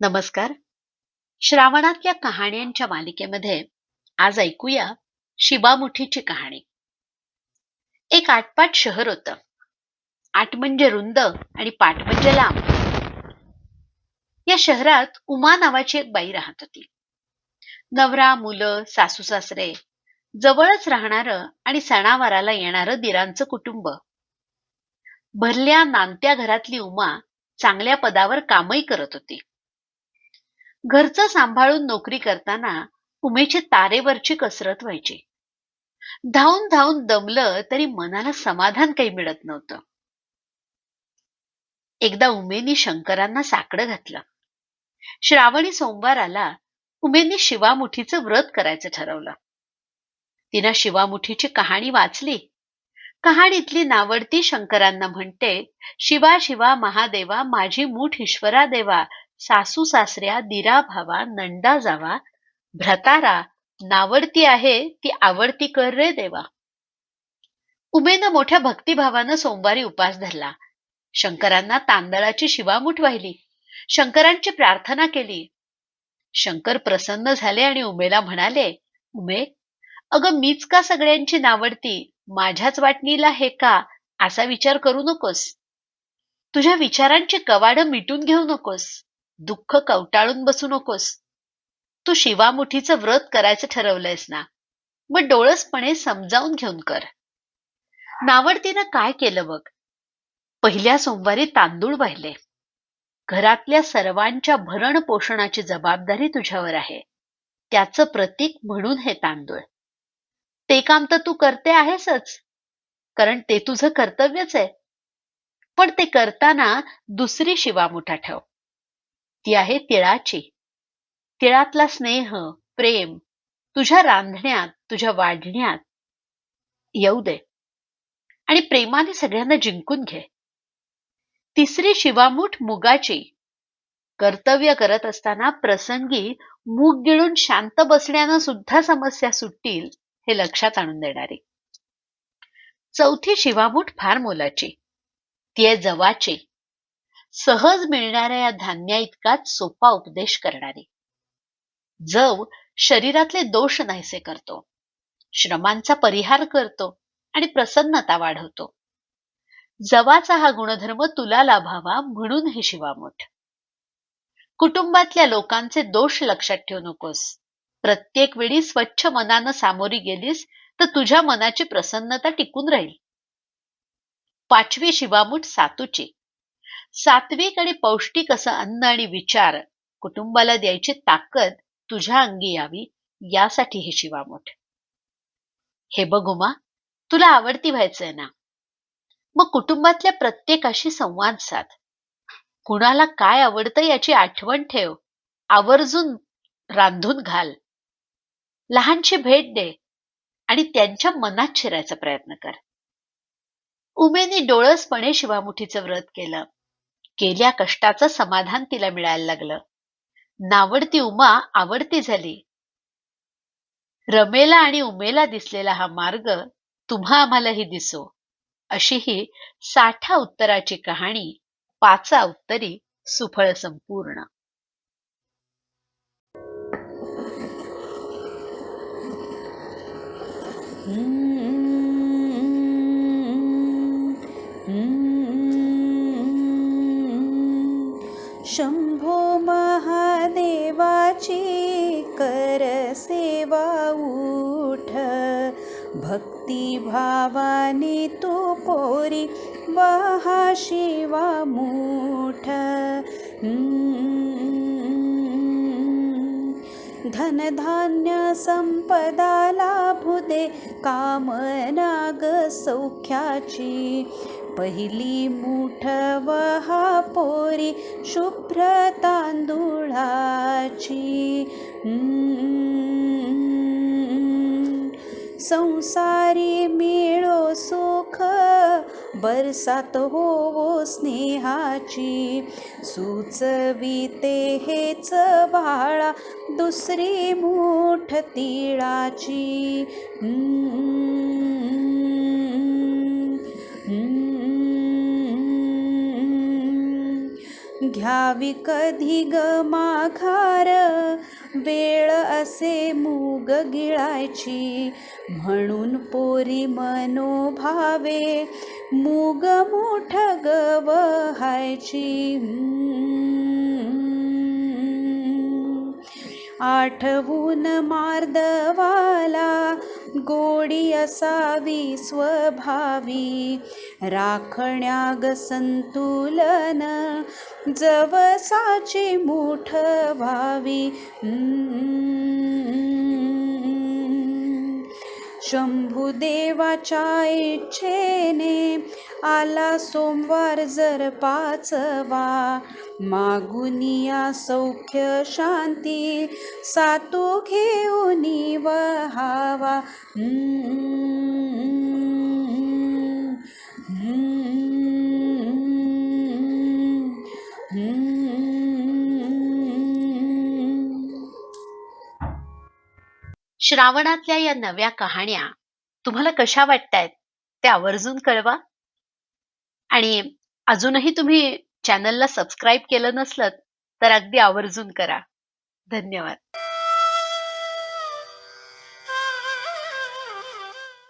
नमस्कार. श्रावणातल्या कहाण्यांच्या मालिकेमध्ये आज ऐकूया शिबामुठीची कहाणी. एक आटपाट शहर होत. आठ म्हणजे रुंद आणि पाट म्हणजे लांब. या शहरात उमा नावाची एक बाई राहत होती. नवरा मुलं सासू सासरे जवळच राहणार आणि सणावाराला येणारं दिरांचं कुटुंब. भरल्या नांदत्या घरातली उमा चांगल्या पदावर कामही करत होती. घरचं सांभाळून नोकरी करताना उमेची तारेवरची कसरत व्हायची. धावून धावून दमलं तरी मनाला समाधान काही मिळत नव्हतं. एकदा उमेनी शंकरांना साकडं घातलं. श्रावणी सोमवार आला उमेनी शिवामुठीचं व्रत करायचं ठरवलं. तिनं शिवामुठीची कहाणी वाचली. कहाणीतली नावडती शंकरांना म्हणते शिवा शिवा महादेवा माझी मूठ ईश्वरा देवा सासू सासऱ्या दिरा भावा नंदा जावा. भ्रतारा नावडती आहे ती आवडती कर रे देवा. उमेनं मोठ्या भक्तिभावानं सोमवारी उपास धरला. शंकरांना तांदळाची शिवामुठ वाहिली. शंकरांची प्रार्थना केली. शंकर प्रसन्न झाले आणि उमेला म्हणाले उमे अगं मीच का सगळ्यांची नावडती? माझ्याच वाटणीला हे का? असा विचार करू नकोस. तुझ्या विचारांची कवाडं मिटून घेऊ नकोस. दुःख कवटाळून बसू नकोस. तू शिवामुठीचं व्रत करायचं ठरवलंयस ना? मग डोळसपणे समजावून घेऊन कर. नावडतीनं काय केलं बघ? पहिल्या सोमवारी तांदूळ वाहिले. घरातल्या सर्वांच्या भरण पोषणाची जबाबदारी तुझ्यावर आहे. त्याचं प्रतीक म्हणून हे तांदूळ. ते काम तर तू करते आहेसच. कारण ते तुझं कर्तव्यच आहे. पण ते करताना दुसरी शिवामुठा ठेव. ती आहे तिळाची. तिळातला स्नेह प्रेम तुझ्या रांधण्यात तुझ्या वाढण्यात येऊ दे. आणि प्रेमाने सगळ्यांना जिंकून घे. तिसरी शिवामूठ मुगाची. कर्तव्य करत असताना प्रसंगी मूग गिळून शांत बसण्यानं सुद्धा समस्या सुटतील हे लक्षात आणून देणारी. चौथी शिवामूठ फार मोलाची. ती आहे जवाची. सहज मिळणाऱ्या या धान्या इतकाच सोपा उपदेश करणारी. जव शरीरातले दोष नाहीसे करतो. श्रमांचा परिहार करतो आणि प्रसन्नता वाढवतो. जवाचा हा गुणधर्म तुला लाभावा म्हणून हे शिवामूठ. कुटुंबातल्या लोकांचे दोष लक्षात ठेवू नकोस. प्रत्येक वेळी स्वच्छ मनानं सामोरी गेलीस तर तुझ्या मनाची प्रसन्नता टिकून राहील. पाचवी शिवामूठ सातूची. सात्विक आणि पौष्टिक असं अन्न आणि विचार कुटुंबाला द्यायची ताकद तुझ्या अंगी यावी यासाठी हे शिवामोठ. हे बघुमा तुला आवडती व्हायचंय ना? मग कुटुंबातल्या प्रत्येकाशी संवाद साध. कुणाला काय आवडतं याची आठवण ठेव. आवर्जून रांधून घाल. लहानशी भेट दे आणि त्यांच्या मनात शिरायचा प्रयत्न कर. उमेने डोळसपणे शिवामुठीचं व्रत केलं. केल्या कष्टाचं समाधान तिला मिळायला लागलं. नावडती उमा आवडती झाली. रमेला आणि उमेला दिसलेला हा मार्ग तुम्हा आम्हालाही दिसो. अशी ही साठा उत्तराची कहाणी पाचा उत्तरी सुफळ संपूर्ण. शंभो महादेवाची कर सेवा उठ. भक्तिभावाने तू पोरी वहा शिवा मूठ. धनधान्य संपदा लाभू दे कामना सौख्याची. पहिली मूठ वहा पोरी शुभ्र तांदुळाची. संसारी मिळो सुख बरसात होवो स्नेहाची. सुचविते हेच बाळा दुसरी मूठ तिळाची. घ्यावी कधी ग माघार? वेळ असे मूग गिळायची म्हणून पोरी मनोभावे मूग मोठ गवहायची. आठवून मार्दवाला गोडी असावी स्वभावी. राखण्याग संतुलन जवसाची मुठ व्हावी. शंभुदेवाच्या इच्छेने आला सोमवार जर पाचवा. मागुनिया सौख्य शांती सातो घेऊन वहावा. श्रावणातल्या या नव्या कहाण्या तुम्हाला कशा वाटतायत ते आवर्जून कळवा. आणि अजूनही तुम्ही चॅनलला सबस्क्राईब केलं नसलं तर अगदी आवर्जून करा. धन्यवाद.